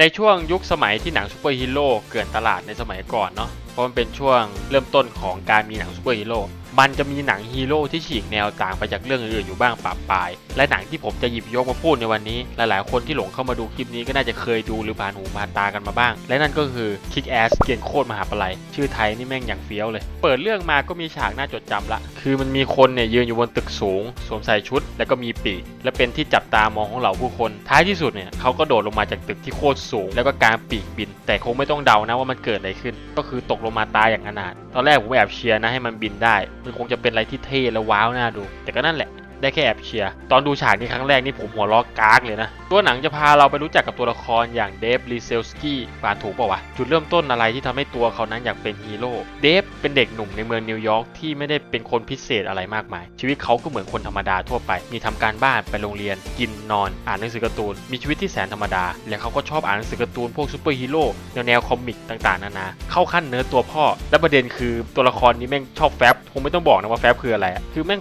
ในช่วงยุคสมัยที่หนังซูเปอร์ฮีโร่เกิดตลาดในสมัยก่อนเนาะเพราะมันเป็นช่วงเริ่มต้นของการมีหนังซูเปอร์ฮีโร่ มันจะมีหนังฮีโร่ที่ฉีกแนวต่างไปจากเรื่องอื่นๆอยู่บ้างปะปาย และหนังที่ผมจะหยิบยกมาพูดในวันนี้ หลายๆ คนที่หลงเข้ามาดูคลิปนี้ก็น่าจะเคยดูหรือผ่านหูผ่านตากันมาบ้าง และนั่นก็คือ Kick Ass เกียนโคตรมหาปลัยชื่อไทยนี่แม่งอย่างเฟี้ยวเลย เปิดเรื่องมาก็มีฉากน่าจดจำละ คือมันมีคนเนี่ยยืนอยู่บนตึกสูง สวมใส่ชุด แล้วก็มีปีก และเป็นที่จับตามองของเหล่าผู้คน ท้ายที่สุดเนี่ยเขาก็โดดลงมาจากตึกที่โคตรสูง แล้วก็กางปีกบิน แต่คงไม่ต้องเดานะว่ามันเกิดอะไรขึ้น ก็คือตกลงมาตายอย่างอนาถตอนแรกผมแอบเชียร์นะให้มันบินได้มันคงจะเป็นอะไรที่เท่และว้าวน่าดู แต่ก็นั่นแหละ ได้แค่แอบเชียร์ตอนดูฉากนี้ครั้งแรกนี่ผมหัวล้อกากเลยนะ ตัวหนังจะพาเราไปรู้จักกับตัวละครอย่างเดฟรีเซลสกี้ผ่านถูกเปล่าวะ จุดเริ่มต้นอะไรที่ทำให้ตัวเขานั้นอยากเป็นฮีโร่เดฟเป็นเด็กหนุ่มในเมืองนิวยอร์กที่ไม่ได้เป็นคนพิเศษอะไรมากมาย ชีวิตเขาก็เหมือนคนธรรมดาทั่วไป มีทำการบ้านไปโรงเรียน กินนอน อ่านหนังสือการ์ตูน มีชีวิตที่แสนธรรมดา และเขาก็ชอบอ่านหนังสือการ์ตูนพวกซูเปอร์ฮีโร่แนวแนวคอมิกต่างๆนานา เข้าขั้นเนื้อตัวพ่อ และประเด็นคือตัวละครนี้แม่งชอบแฟบคงไม่ต้องบอกนะว่าแฟบคืออะไร คือแม่ง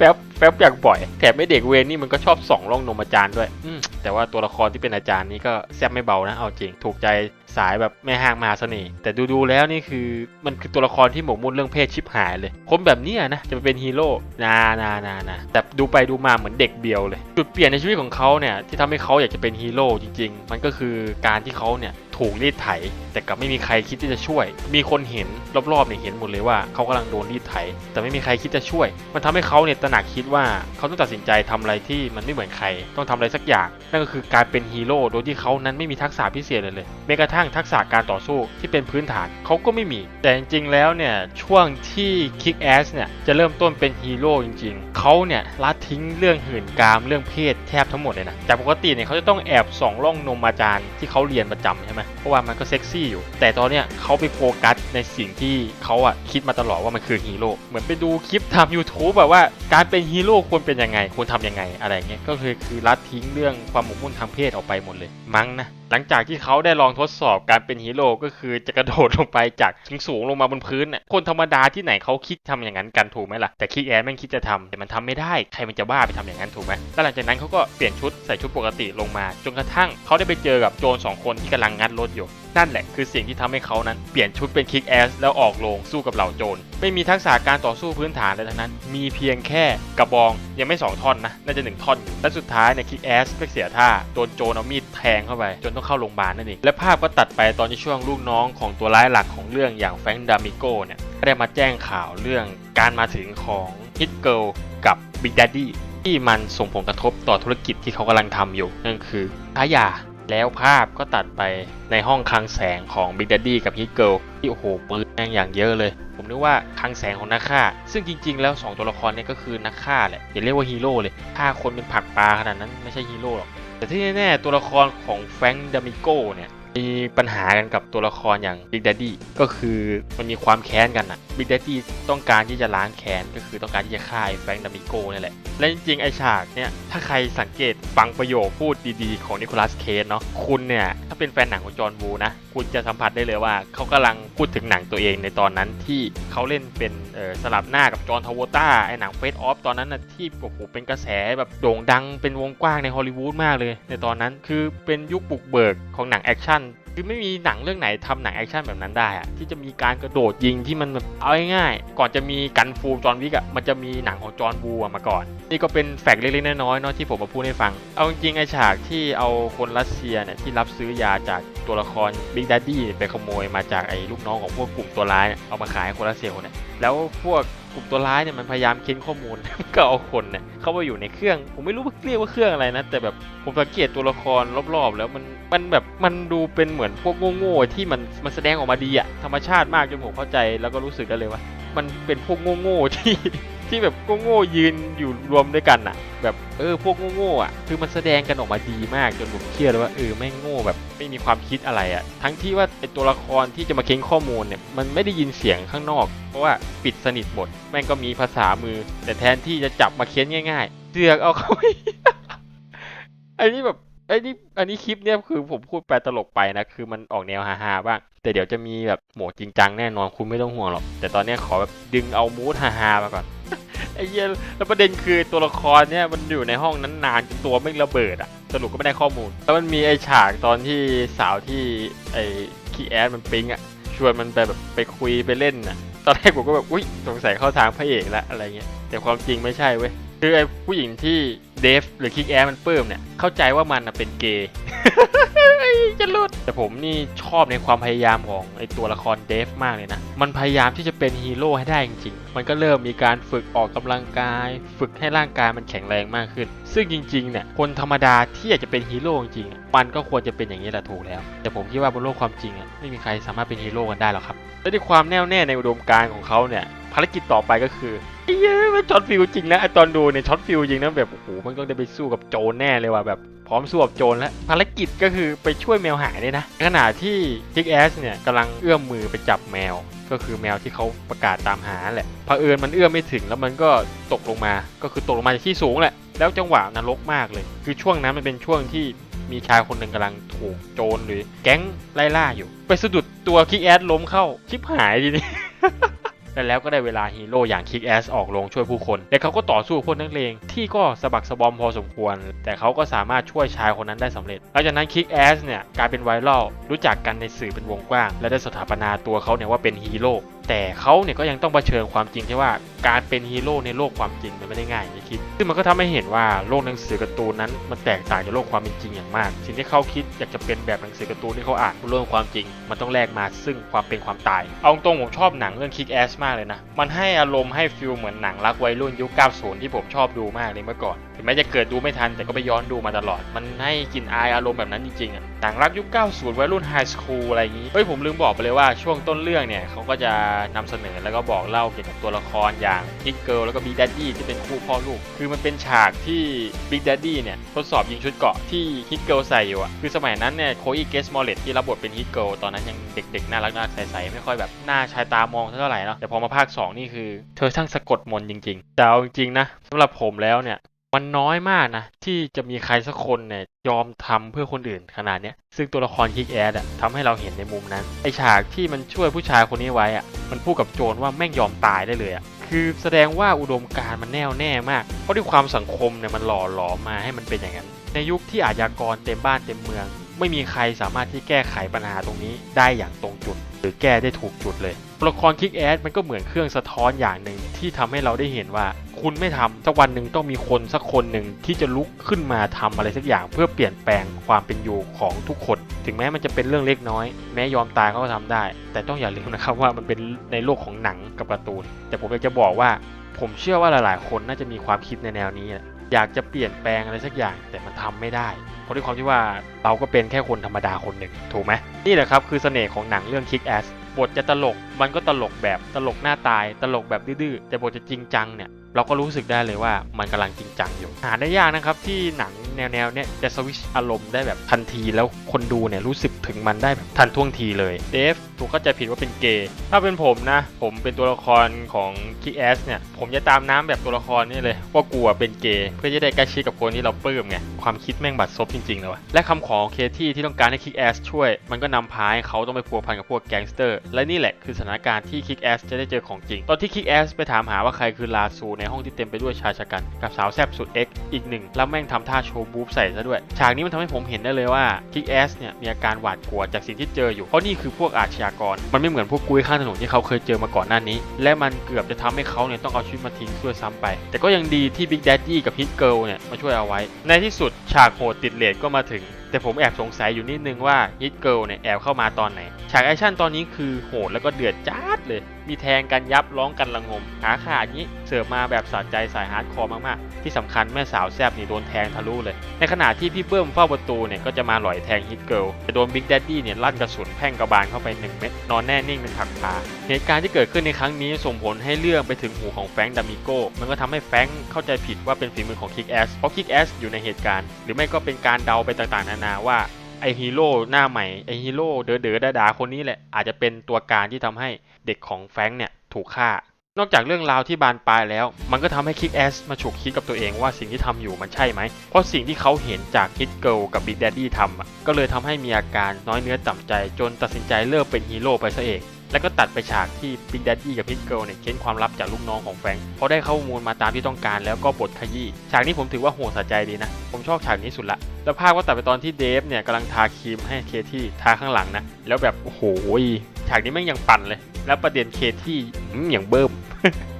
แฟบแฟบอย่างบ่อย แถมไม่เด็กเวรนี่มันก็ชอบส่องร่องนมอาจารย์ด้วยอืแต่ว่าตัวละครที่เป็นอาจารย์นี่ก็แซบไม่เบานะ เอาจริง ถูกใจสายแบบแม่ห้างมหาเสน่ห์ แต่ดูๆแล้วนี่คือมันคือตัวละครที่หมกมุ่นเรื่องเพศชิบหายเลย คนแบบนี้นะจะไปเป็นฮีโร่นานานานาแต่ดูไปดูมาเหมือนเด็กเบียวเลย จุดเปลี่ยนในชีวิตของเขาเนี่ยที่ทำให้เขาอยากจะเป็นฮีโร่จริงๆ มันก็คือการที่เขาเนี่ย ถูกรีดไถ แต่กลับไม่มีใครคิดที่จะช่วย มีคนเห็นรอบๆเนี่ยเห็นหมดเลยว่าเขากำลังโดนรีดไถ แต่ไม่มีใครคิดจะช่วย มันทำให้เขาเนี่ยตระหนักคิดว่าเขาต้องตัดสินใจทำอะไรที่มันไม่เหมือนใคร ต้องทำอะไรสักอย่าง นั่นก็คือการเป็นฮีโร่โดยที่เขานั้นไม่มีทักษะพิเศษเลยเลยแม้กระทั่งทักษะการต่อสู้ที่เป็นพื้นฐานเขาก็ไม่มี แต่จริงๆแล้วเนี่ยช่วงที่ Kick Ass เนี่ยจะเริ่มต้นเป็นฮีโร่จริงๆเขาเนี่ยละทิ้งเรื่องหื่นกามเรื่องเพศแทบทั้งหมดเลยนะจากปกติเนี่ยเขาจะต้องแอบส่องร่องนมอาจารย์ที่เขาเรียนประจำใช่ไหมเพราะว่ามันก็เซ็กซี่อยู่ แต่ตอนเนี้ยเขาไปโฟกัสในสิ่งที่เขาอะคิดมาตลอดว่ามันคือฮีโร่เหมือนไปดูคลิปทำ YouTube แบบว่าการเป็นฮีโร่ควรเป็นยังไงควรทำยังไงอะไรเงี้ยก็คือคือละทิ้งเรื่องความหมกมุ่นทางเพศออกไปหมดเลยมั้งนะหลังจากที่เขาได้ลองทดสอบการเป็นฮีโร่ก็คือจะกระโดดลงไปจากสูงๆลงมาบนพื้นน่ะคนธรรมดาที่ไหนเขาคิดทำอย่างนั้นกันถูกไหมล่ะแต่คิกแอนแม่งคิดจะทำแต่มันทำไม่ได้ใครมันจะบ้าไปทำอย่างนั้นถูกไหมแล้วหลังจากนั้นเขาก็เปลี่ยนชุดใส่ชุดปกติลงมา จนกระทั่งเขาได้ไปเจอกับโจรสองคนที่กำลังงัดรถอยู่ นั่นแหละคือสิ่งที่ทำให้เขานั้นเปลี่ยนชุดเป็นคิกแอสแล้วออกโรงสู้กับเหล่าโจร ไม่มีทักษะการต่อสู้พื้นฐานเลยทั้งนั้น มีเพียงแค่กระบองยังไม่สองท่อนนะ น่าจะหนึ่งท่อนอยู่และสุดท้ายเนี่ยคิกแอสก็เสียท่าโดนโจรเอามีดแทงเข้าไป จนต้องเข้าโรงพยาบาลนั่นเองและภาพก็ตัดไปตอนที่ช่วงลูกน้องของตัวร้ายหลักของเรื่องอย่างแฟรงดามิโกเนี่ยได้มาแจ้งข่าวเรื่องการมาถึงของฮิตเกิลกับบิ๊กดดดี้ที่มันส่งผลกระทบต่อธุรกิจที่เขากำลังทำอยู่นั่นคือค้ายา แล้วภาพก็ตัดไปในห้องคลังแสงของ Big Daddy กับ Hit Girl ที่โอ้โหปืนแม่งอย่างเยอะเลย ผมนึกว่าคลังแสงของนักฆ่า ซึ่งจริงๆ แล้ว 2 ตัวละครเนี่ยก็คือนักฆ่าแหละอย่าเรียกว่าฮีโร่เลยฆ่าคนเป็นผักปลาขนาดนั้นไม่ใช่ฮีโร่หรอกแต่ที่แน่ๆตัวละครของแฟรงค์ดามิโกเนี่ย มีปัญหากันกับตัวละครอย่าง Big Daddy ก็คือมันมีความแค้นกันอะ Big Daddy ต้องการที่จะล้างแค้นก็คือต้องการที่จะฆ่าไอ้แฟรงค์ดามิโกนี่แหละ และจริงๆ ไอ้ฉากเนี่ยถ้าใครสังเกตฟังประโยคพูดดีๆ ของนิโคลัสเคสเนาะคุณเนี่ย ถ้าเป็นแฟนหนังของจอห์นวูนะ คุณจะสัมผัสได้เลยว่าเขากำลังพูดถึงหนังตัวเองในตอนนั้นที่เขาเล่นเป็นสลับหน้ากับจอห์นทาวต้าไอหนังเฟสออฟตอนนั้นนะที่โอ้โหเป็นกระแสแบบโด่งดังเป็นวงกว้างในฮอลลีวูดมากเลย ในตอนนั้นคือเป็นยุคบุกเบิกของหนังแอคชั่น คือไม่มีหนังเรื่องไหนทำหนังแอคชั่นแบบนั้นได้อะที่จะมีการกระโดดยิงที่มันเอาง่ายๆก่อนจะมีกันฟูจอห์นวิกอะมันจะมีหนังของจอห์นวูอะมาก่อน นี่ก็เป็นแฟกต์เล็กๆน้อยๆเนาะที่ผมมาพูดให้ฟัง เอาจริงไอฉากที่เอาคนรัสเซียเนี่ยที่รับซื้อยาจากตัวละครบิ๊กดัดดี้ไปขโมยมาจากไอ้ลูกน้องของพวกกลุ่มตัวร้ายเยเอามาขายให้คนรัสเซียคนเนี่ยแล้วพวก ลุ่มตัวร้ายเนี่ยมันพยายามเค้นข้อมูล ก็เอาคนเนี่ยเข้าไปอยู่ในเครื่อง ผมไม่รู้ว่าเรียกว่าเครื่องอะไรนะ แต่แบบผมสังเกตตัวละครรอบๆ แล้วมันมันแบบมันดูเป็นเหมือนพวกโง่ๆที่มันมันแสดงออกมาดีอะธรรมชาติมากจนผมเข้าใจแล้วก็รู้สึกได้เลยว่า มันเป็นพวกโง่ๆที่ ที่แบบโง่ๆยืนอยู่รวมด้วยกันอะแบบเออพวกโง่ๆอะคือมันแสดงกันออกมาดีมากจนผมเครียดเลยว่าเออแม่งโง่แบบไม่มีความคิดอะไรอะทั้งที่ว่าไอตัวละครที่จะมาเค้นข้อมูลเนี่ยมันไม่ได้ยินเสียงข้างนอก เพราะว่าปิดสนิทหมดแม่งก็มีภาษามือ แต่แทนที่จะจับมาเค้นง่าย ๆเสือกเอาเข้าไปไอ้นี่แบบไอ้นี่อันนี้คลิปเนี่ยคือผมพูดไปตลกไปนะคือมันออกแนวฮาๆบ้าง แต่เดี๋ยวจะมีแบบโหมดจริงจังแน่นอนคุณไม่ต้องห่วงหรอก แต่ตอนนี้ขอแบบดึงเอามูดฮาๆมาก่อน ไอ้เหี้ยแล้วประเด็นคือตัวละครเนี่ยมันอยู่ในห้องนั้นนานจนตัวไม่ระเบิดอะสรุปก็ไม่ได้ข้อมูล แล้วมันมีไอ้ฉากตอนที่สาวที่ไอ้คีแอดมันปิ๊งอะชวนมันไปแบบไปคุยไปเล่นอะตอนแรกผมก็แบบอุ้ยสงสัยเข้าทางพระเอกละอะไรเงี้ยแต่ความจริงไม่ใช่เว้ยคือไอ้ผู้หญิงที่ เดฟหรือคิกแอดมันปลื้มเนี่ยเข้าใจว่ามันเป็นเกย์จะหลุดแต่ผมนี่ชอบในความพยายามของไอตัวละครเดฟมากเลยนะ มันพยายามที่จะเป็นฮีโร่ให้ได้จริงๆ มันก็เริ่มมีการฝึกออกกำลังกาย ฝึกให้ร่างกายมันแข็งแรงมากขึ้น ซึ่งจริงๆเนี่ยคนธรรมดาที่อยากจะเป็นฮีโร่จริงๆมันก็ควรจะเป็นอย่างนี้แหละถูกแล้ว แต่ผมคิดว่าบนโลกความจริงอะไม่มีใครสามารถเป็นฮีโร่กันได้หรอกครับและด้วยความแน่วแน่ในอุดมการณ์ของเขาเนี่ยภารกิจต่อไปก็คือ เหี้ยมันช็อตฟิลจริงนะไอตอนดูเนี่ยช็อตฟิลจริงนะแบบโอ้โหมันต้องได้ไปสู้กับโจรแน่เลยว่ะแบบพร้อมสู้กับโจรแล้วภารกิจก็คือไปช่วยแมวหายเนี่ยนะขณะที่ทิกแอสเนี่ยกำลังเอื้อมมือไปจับแมว ก็คือแมวที่เขาประกาศตามหาแหละเผอิญมันเอื้อมไม่ถึงแล้วมันก็ตกลงมา ก็คือตกลงมาจากที่สูงแหละแล้วจังหวะนรกมากเลย คือช่วงนั้นมันเป็นช่วงที่มีชายคนหนึ่งกำลังถูกโจรหรือแก๊งไล่ล่าอยู่ ไปสะดุดตัวคิกแอสล้มเข้าชิบหายทีนี้ และแล้วก็ได้เวลาฮีโร่อย่างคิกแอสออกลงช่วยผู้คน และเขาก็ต่อสู้พวกนักเลงที่ก็สะบักสะบอมพอสมควร แต่เขาก็สามารถช่วยชายคนนั้นได้สำเร็จหลังจากนั้นคิกแอสเนี่ยกลายเป็นไวรัลรู้จักกันในสื่อเป็นวงกว้าง และได้สถาปนาตัวเขาเนี่ยว่าเป็นฮีโร่ แต่เขาเนี่ยก็ยังต้องเผชิญความจริงที่ว่าการเป็นฮีโร่ในโลกความจริงมันไม่ได้ง่ายอย่างที่คิด ซึ่งมันก็ทำให้เห็นว่าโลกหนังสือการ์ตูนนั้นมันแตกต่างจากโลกความเป็นจริงอย่างมาก สิ่งที่เขาคิดอยากจะเป็นแบบหนังสือการ์ตูนที่เขาอ่านโลกความจริง มันต้องแลกมาซึ่งความเป็นความตาย เอาตรงผมชอบหนังเรื่อง Kick Ass มากเลยนะ มันให้อารมณ์ให้ฟิลเหมือนหนังรักวัยรุ่นยุค 90 ที่ผมชอบดูมากเลยเมื่อก่อน ถึงแม้จะเกิดดูไม่ทันแต่ก็ไปย้อนดูมาตลอด มันให้กลิ่นอายอารมณ์แบบนั้นจริงๆอะหนังรักยุค 90 วัยรุ่นไฮสคูลอะไรอย่างนี้ เฮ้ยผมลืมบอกไปเลยว่าช่วงต้นเรื่องเนี่ยเขาก็จะนำเสนอแล้วก็บอกเล่าเกี่ยวกับตัวละครอย่างฮิกเกิลแล้วก็บิ๊กแดดดี้ที่เป็นคู่พ่อลูก คือมันเป็นฉากที่บิ๊กแดดดี้เนี่ยทดสอบยิงชุดเกาะที่ฮิกเกิลใส่อยู่อะคือสมัยนั้นเนี่ยโคอีเกสมอลเลตที่รับบทเป็นฮิกเกิลตอนนั้นยังเด็กๆน่ารักน่าใสๆไม่ค่อยแบบหน้าชายตามองเท่าไหร่เนาะแต่พอมาภาค 2 นี่คือ เธอช่างสะกดมนต์จริงๆแต่เอาจริงๆนะสำหรับผมแล้วเนี่ย มันน้อยมากนะ ที่จะมีใครสักคนเนี่ยยอมทำเพื่อคนอื่นขนาดเนี้ยซึ่งตัวละครคิกแอดอะทำให้เราเห็นในมุมนั้น ไอฉากที่มันช่วยผู้ชายคนนี้ไว้อะมันพูดกับโจรว่าแม่งยอมตายได้เลยอะคือแสดงว่าอุดมการมันแน่วแน่มาก เพราะด้วยความสังคมเนี่ยมันหล่อหลอมมาให้มันเป็นอย่างนั้น ในยุคที่อาชญากรเต็มบ้านเต็มเมือง ไม่มีใครสามารถที่แก้ไขปัญหาตรงนี้ได้อย่างตรงจุด หรือแก้ได้ถูกจุดเลย ตัวละครคิกแอดมันก็เหมือนเครื่องสะท้อนอย่างหนึ่งที่ทำให้เราได้เห็นว่า คุณไม่ทำสักวันหนึ่งต้องมีคนสักคนหนึ่งที่จะลุกขึ้นมาทำอะไรสักอย่าง เพื่อเปลี่ยนแปลงความเป็นอยู่ของทุกคน ถึงแม้มันจะเป็นเรื่องเล็กน้อย แม้ยอมตายเขาก็ทำได้ แต่ต้องอย่าลืมนะครับว่ามันเป็นในโลกของหนังกับการ์ตูน แต่ผมอยากจะบอกว่า ผมเชื่อว่าหลาย ๆ คนน่าจะมีความคิดในแนวนี้อยากจะเปลี่ยนแปลงอะไรสักอย่างแต่มันทำไม่ได้เพราะด้วยความที่ว่าเราก็เป็นแค่คนธรรมดาคนหนึ่งถูกไหมนี่แหละครับคือเสน่ห์ของหนังเรื่อง Kick Ass บทจะตลกมันก็ตลกแบบตลกหน้าตาย ตลกแบบดื้อแต่บทจะจริงจังเนี่ยเราก็รู้สึกได้เลยว่ามันกำลังจริงจังอยู่หาได้ยากนะครับที่หนังแนวๆเนี้ยจะสวิชอารมณ์ได้แบบทันทีแล้วคนดูเนี่ยรู้สึกถึงมันได้แบบทันท่วงทีเลยเดฟถูกเข้าใจผิดว่าเป็นเกย์ถ้าเป็นผมนะ ผมเป็นตัวละครของคิแอสเนี่ยผมจะตามน้ำแบบตัวละครนี่เลยว่ากลัวเป็นเกย์เพื่อจะได้ใกล้ชิดกับคนที่เราปลื้มไง ความคิดแม่งบัดซบจริงๆเลยวะและคำขอของเคที่ที่ต้องการให้คิกแอสช่วย มันก็นำพาให้เขาต้องไปพัวพันกับพวกแก๊งสเตอร์ และนี่แหละคือสถานการณ์ที่คิกแอสจะได้เจอของจริง ตอนที่คิกแอสไปถามหาว่าใครคือลาซูในห้องที่เต็มไปด้วยชายชะกัน กับสาวแซบสุด X อีกหนึ่งแล้วแม่งทำท่าโชว์บูฟใส่ซะด้วย ฉากนี้มันทำให้ผมเห็นได้เลยว่าคิกแอสเนี่ยมีอาการหวาดกลัวจากสิ่งที่เจออยู่ เพราะนี่คือพวกอาชญากร มันไม่เหมือนพวกกุ้ยข้างถนนที่เขาเคยเจอมาก่อนหน้านี้ และมันเกือบจะทำให้เขาเนี่ยต้องเอาชีวิตมาทิ้งด้วยซ้ำไป แต่ก็ยังดีที่บิ๊กแดดดี้กับฮิตเกิลเนี่ยมาช่วยเอาไว้ ในที่สุดฉากโหดติดเลทก็มาถึง แต่ผมแอบสงสัยอยู่นิดนึงว่ายิทเกิลเนี่ยแอบเข้ามาตอนไหน ฉากแอคชั่นตอนนี้คือโหดแล้วก็เดือดจ้าดเลย มีแทงกันยับร้องกันระงมขาขาดนี้เสิร์ฟมาแบบสะใจสายฮาร์ดคอร์มากๆ ที่สำคัญแม่สาวแซบนี่โดนแทงทะลุเลย ในขณะที่พี่เบิ้มเฝ้าประตูเนี่ยก็จะมาหล่อยแทงฮิตเกิลแต่โดนบิ๊กแดดดี้เนี่ยลั่นกระสุนแพ่งกระบาลเข้าไป 1 เม็ดนอนแน่นิ่งเป็นผักผาเหตุการณ์ที่เกิดขึ้นในครั้งนี้ส่งผลให้เรื่องไปถึงหูของแฟงดามิโก้มันก็ทำให้แฟงเข้าใจผิดว่าเป็นฝีมือของคิกแอสเพราะคิกแอสอยู่ในเหตุการณ์ หรือไม่ก็เป็นการเดาไปต่างๆ นานาว่าไอฮีโร่หน้าใหม่ไอฮีโร่เด๋อเด๋อดาดาคนนี้แหละอาจจะเป็นตัวการที่ทำให้ เด็กของแฟรงค์เนี่ยถูกฆ่านอกจากเรื่องราวที่บานปลายแล้ว มันก็ทำให้คิกแอสมาฉุกคิดกับตัวเองว่าสิ่งที่ทำอยู่มันใช่ไหม เพราะสิ่งที่เขาเห็นจากคิดเกิลกับบิ๊กแดดดี้ทำก็เลยทำให้มีอาการน้อยเนื้อต่ำใจ จนตัดสินใจเลิกเป็นฮีโร่ไปซะเอง แล้วก็ตัดไปฉากที่ Big Daddy กับ Hit Girl เนี่ยเค้นความลับจากลูกน้องของแฟรงค์พอได้ข้อมูลมาตามที่ต้องการแล้วก็บทขยี้ ฉากนี้ผมถือว่าโหดสะใจดีนะ ผมชอบฉากนี้สุดละ แล้วภาพก็ตัดไปตอนที่เดฟเนี่ยกำลังทาครีมให้เคที่ทาข้างหลังนะ แล้วแบบโอ้โห ฉากนี้แม่งยังปั่นเลย แล้วประเด็นเคที่อย่างเบิ่ม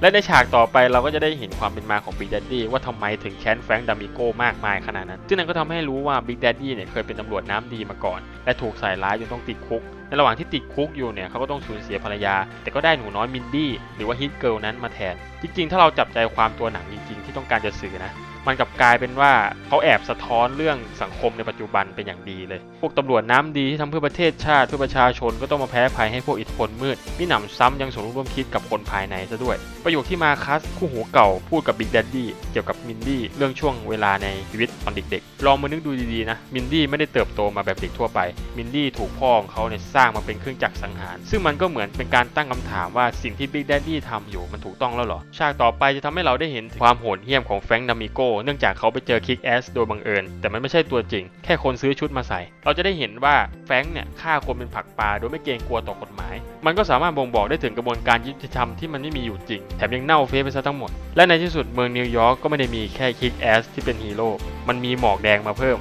และในฉากต่อไปเราก็จะได้เห็นความเป็นมาของ Big Daddy ว่าทำไมถึงแค้นแฟรงค์ดามิโก้มากมายขนาดนั้น ซึ่งนั่นก็ทำให้รู้ว่า Big Daddy เนี่ยเคยเป็นตำรวจน้ำดีมาก่อน และถูกใส่ร้ายจนต้องติดคุก ในระหว่างที่ติดคุกอยู่เนี่ยเขาก็ต้องสูญเสียภรรยา แต่ก็ได้หนูน้อยมินดี้หรือว่าฮิตเกิลนั้นมาแทน จริงๆ ถ้าเราจับใจความตัวหนังจริง ๆ ที่ต้องการจะสื่อนะ มันกลับกลายเป็นว่าเขาแอบสะท้อนเรื่องสังคมในปัจจุบันเป็นอย่างดีเลย พวกตำรวจน้ำดีที่ทำเพื่อประเทศชาติเพื่อประชาชนก็ต้องมาแพ้ภัยให้พวกอิทธิพลมืดมิหนำซ้ำยังสมรู้ร่วมคิดกับคนภายในซะด้วย ประโยคที่มาคัสคู่หูเก่าพูดกับบิ๊ก d ดดดี้เกี่ยวกับมินดี้เรื่องช่วงเวลาในชีวิตตอนเด็กๆ ลองมานึกดูดีๆนะมินดี้ไม่ได้เติบโตมาแบบเด็กทั่วไป มินดี้ถูกพ่อของเขาเนี่ยสร้างมาเป็นเครื่องจักรสังหาร ซึ่งมันก็เหมือนเป็นการตั้งคำถามว่าสิ่งที่บิ๊ก d ดดดี้ทำอยู่มันถูกต้องแล้วหรอฉากต่อไปจะทำให้เราได้เห็นความโหดเหี้ยมของแฟรงค์นามิโกเนื่องจากเขาไปเจอคิกแอสโดยบังเอิญ แต่มันไม่ใช่ตัวจริง แค่คนซื้อชุดมาใส่ เราจะได้เห็นว่าแฟงเนี่ยฆ่าคนเป็นผักปลาโดยไม่เกรงกลัวต่อกฎหมาย มันก็สามารถบ่งบอกได้ถึงกระบวนการยุติธรรมที่มันไม่มีอยู่จริง แถมยังเน่าเฟะไปซะทั้งหมด และในที่สุดเมืองนิวยอร์กก็ไม่ได้มีแค่คิกแอสที่เป็นฮีโร่ มันมีหมอกแดงมาเพิ่ม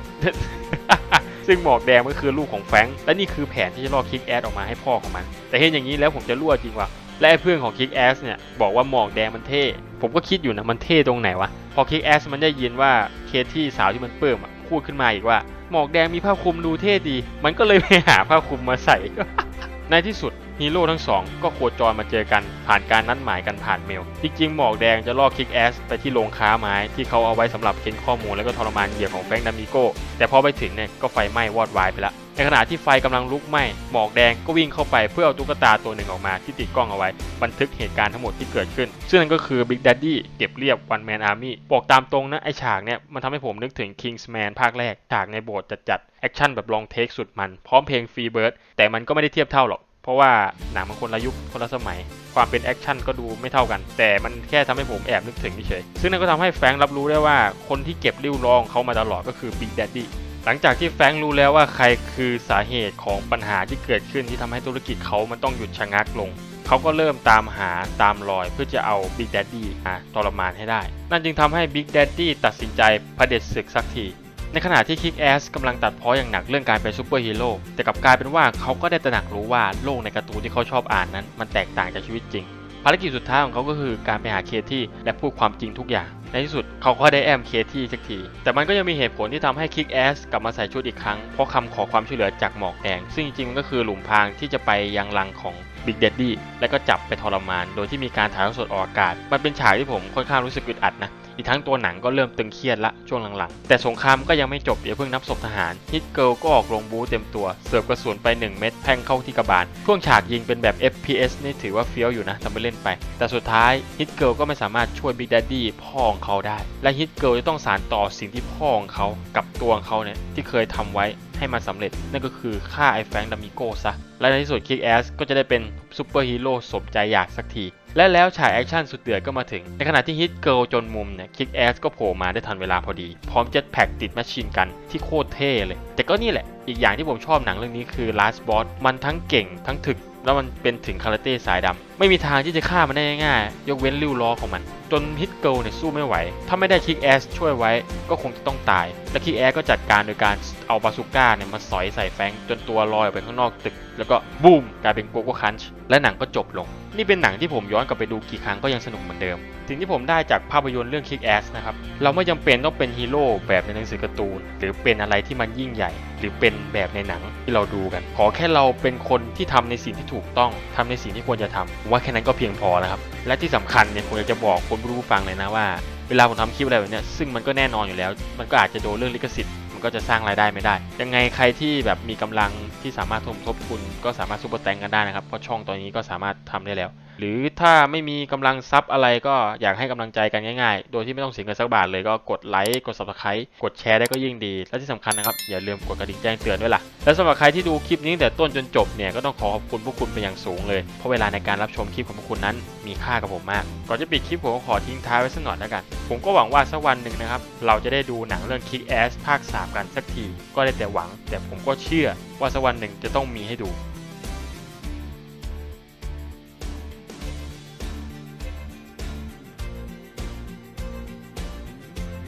ซึ่งหมอกแดงก็คือลูกของแฟงและนี่คือแผนที่จะล่อคิกแอสออกมาให้พ่อของมัน แต่เห็นอย่างนี้แล้วผมจะรั่วจริงว่ะ และเพื่อนของคิกแอสเนี่ยบอกว่าหมอกแดงมันเท่ ผมก็คิดอยู่นะมันเท่ตรงไหนวะ พอคิกแอสมันได้ยินว่าเคที่สาวที่มันเปิ่มอะพูดขึ้นมาอีกว่าหมอกแดงมีผ้าคลุมดูเท่ดี มันก็เลยไปหาผ้าคลุมมาใส่ ในที่สุดฮีโร่ทั้งสองก็โคจรมาเจอกันผ่านการนัดหมายกันผ่านเมล จริงๆ หมอกแดงจะล่อคิกแอสไปที่โรงค้าไม้ที่เขาเอาไว้สำหรับเค้นข้อมูลแล้วก็ทรมานเหยื่อของแฟงค์ดามิโก้ แต่พอไปถึงเนี่ยก็ไฟไหม้วอดวายไปล้ว ในขณะที่ไฟกำลังลุกไหม้หมอกแดงก็วิ่งเข้าไปเพื่อเอาตุ๊กตาตัวหนึ่งออกมาที่ติดกล้องเอาไว้ บันทึกเหตุการณ์ทั้งหมดที่เกิดขึ้น ซึ่งนั่นก็คือ Big Daddy เก็บเรียบ One Man Army บอกตามตรงนะ ไอฉากเนี่ย มันทำให้ผมนึกถึง Kingsman ภาคแรก ฉากในโบสถ์จัดๆแอคชั่นแบบลองเทคสุดมัน พร้อมเพลง Free Bird แต่มันก็ไม่ได้เทียบเท่าหรอกเพราะว่าหนังมันคนละยุคคนละสมัย ความเป็นแอคชั่นก็ดูไม่เท่ากัน แต่มันแค่ทำให้ผมแอบนึกถึงเฉยซึ่งนั่นก็ทำให้แฟงรับรู้ได้ว่าคนที่เก็บริ้วรองเขามาตลอดก็คือ Big Daddy หลังจากที่แฟงรู้แล้วว่าใครคือสาเหตุของปัญหาที่เกิดขึ้นที่ทำให้ธุรกิจเขามันต้องหยุดชะงักลง เขาก็เริ่มตามหาตามรอยเพื่อจะเอา Big Daddy มาทรมานให้ได้ นั่นจึงทำให้ Big Daddy ตัดสินใจเผด็จศึกสักที ในขณะที่ Kick Ass กำลังตัดเพ้ออย่างหนักเรื่องการเป็นซูเปอร์ฮีโร่แต่กลับกลายเป็นว่าเขาก็ได้ตระหนักรู้ว่าโลกในการ์ตูนที่เขาชอบอ่านนั้น มันแตกต่างจากชีวิตจริงารกิจสุดท้ายของเขาก็คือการไปหาเคที่และพูดความจริงทุกอย่าง ในที่สุดเขาก็ได้แอมเคที่สักที แต่มันก็ยังมีเหตุผลที่ทำให้คิกแอสกลับมาใส่ชุดอีกครั้ง เพราะคำขอความช่วยเหลือจากหมอกแดง ซึ่งจริงๆมันก็คือหลุมพรางที่จะไปยังรังของบิ๊กเดดดี้และก็จับไปทรมาน โดยที่มีการถ่ายทอดสดออกอากาศ มันเป็นฉากที่ผมค่อนข้างรู้สึกอึดอัดนะ อีกทั้งตัวหนังก็เริ่มตึงเครียดละช่วงหลังๆ แต่สงครามก็ยังไม่จบอย่าเพิ่งนับศพทหารฮิตเกิลก็ออกลงบูเต็มตัว เสิร์ฟกระสุนไป 1 เม็ดแทงเข้าที่กระบาลช่วงฉากยิงเป็นแบบ FPS นี่ถือว่าเฟี้ยวอยู่นะทำไปเล่นไป แต่สุดท้ายฮิตเกิลก็ไม่สามารถช่วย Big Daddy พ่อของเขาได้ และฮิตเกิลจะต้องสานต่อสิ่งที่พ่อของเขากับตัวของเขาเนี่ยที่เคยทำไว้ให้มันสำเร็จ นั่นก็คือฆ่าไอ้แฟงดามิโกซะและในที่สุดคิกแอสก็จะได้เป็นซูเปอร์ฮีโร่สมใจอยากสักที และแล้วฉากแอคชั่นสุดเดือดก็มาถึง ในขณะที่ฮิตเกิลจนมุมเนี่ยคิกแอสก็โผล่มาได้ทันเวลาพอดี พร้อมเจ็ตแพ็กติดแมชชีนกันที่โคตรเท่เลย แต่ก็นี่แหละ อีกอย่างที่ผมชอบหนังเรื่องนี้คือ Last Boss มันทั้งเก่งทั้งถึก แล้วมันเป็นถึงคาราเต้สายดำไม่มีทางที่จะฆ่ามันได้ง่ายๆยกเว้นริ้วล้อของมัน จนฮิตเกิลเนี่ยสู้ไม่ไหว ถ้าไม่ได้คิกแอสช่วยไว้ก็คงจะต้องตาย และคิกแอสก็จัดการโดยการเอาบาซูก้าเนี่ยมาสอยใส่แฟงจนตัวลอยออกไปข้างนอกตึก แล้วก็บูมกลายเป็นโกโก้คันช์และหนังก็จบลง นี่เป็นหนังที่ผมย้อนกลับไปดูกี่ครั้งก็ยังสนุกเหมือนเดิม สิ่งที่ผมได้จากภาพยนตร์เรื่อง Kick Ass นะครับ เราไม่จำเป็นต้องเป็นฮีโร่แบบในหนังสือการ์ตูน หรือเป็นอะไรที่มันยิ่งใหญ่ หรือเป็นแบบในหนังที่เราดูกัน ขอแค่เราเป็นคนที่ทำในสิ่งที่ถูกต้องทำในสิ่งที่ควรจะทำว่าแค่นั้นก็เพียงพอแล้วครับ และที่สำคัญเนี่ยผมอยากจะบอกคนผู้ฟังเลยนะว่า เวลาผมทำคลิปอะไรแบบนี้ซึ่งมันก็แน่นอนอยู่แล้ว มันก็อาจจะโดนเรื่องลิขสิทธิ์มันก็จะสร้างรายได้ไม่ได้ ยังไงใครที่แบบมีกำลังที่สามารถสมทบทุนก็สามารถซูเปอร์แตงกันได้นะครับเพราะช่องตัวนี้ก็สามารถทำได้แล้ว หรือถ้าไม่มีกำลังซับอะไรก็อยากให้กำลังใจกันง่ายๆ โดยที่ไม่ต้องเสียเงินสักบาทเลยก็กดไลค์กด subscribe กดแชร์ได้ก็ยิ่งดี และที่สำคัญนะครับ อย่าลืมกดกระดิ่งแจ้งเตือนด้วยล่ะ และสำหรับใครที่ดูคลิปนี้ตั้งแต่ต้นจนจบเนี่ยก็ต้องขอขอบคุณพวกคุณเป็นอย่างสูงเลย เพราะเวลาในการรับชมคลิปของพวกคุณนั้นมีค่ากับผมมาก ก่อนจะปิดคลิปผมขอทิ้งท้ายไว้สักหน่อยแล้วกัน ผมก็หวังว่าสักวันหนึ่งนะครับเราจะได้ดูหนังเรื่อง Kick Ass ภาค 3 กันสักที ก็ได้แต่หวัง แต่ผมก็เชื่อว่าสักวันหนึ่งจะต้องมีให้ดู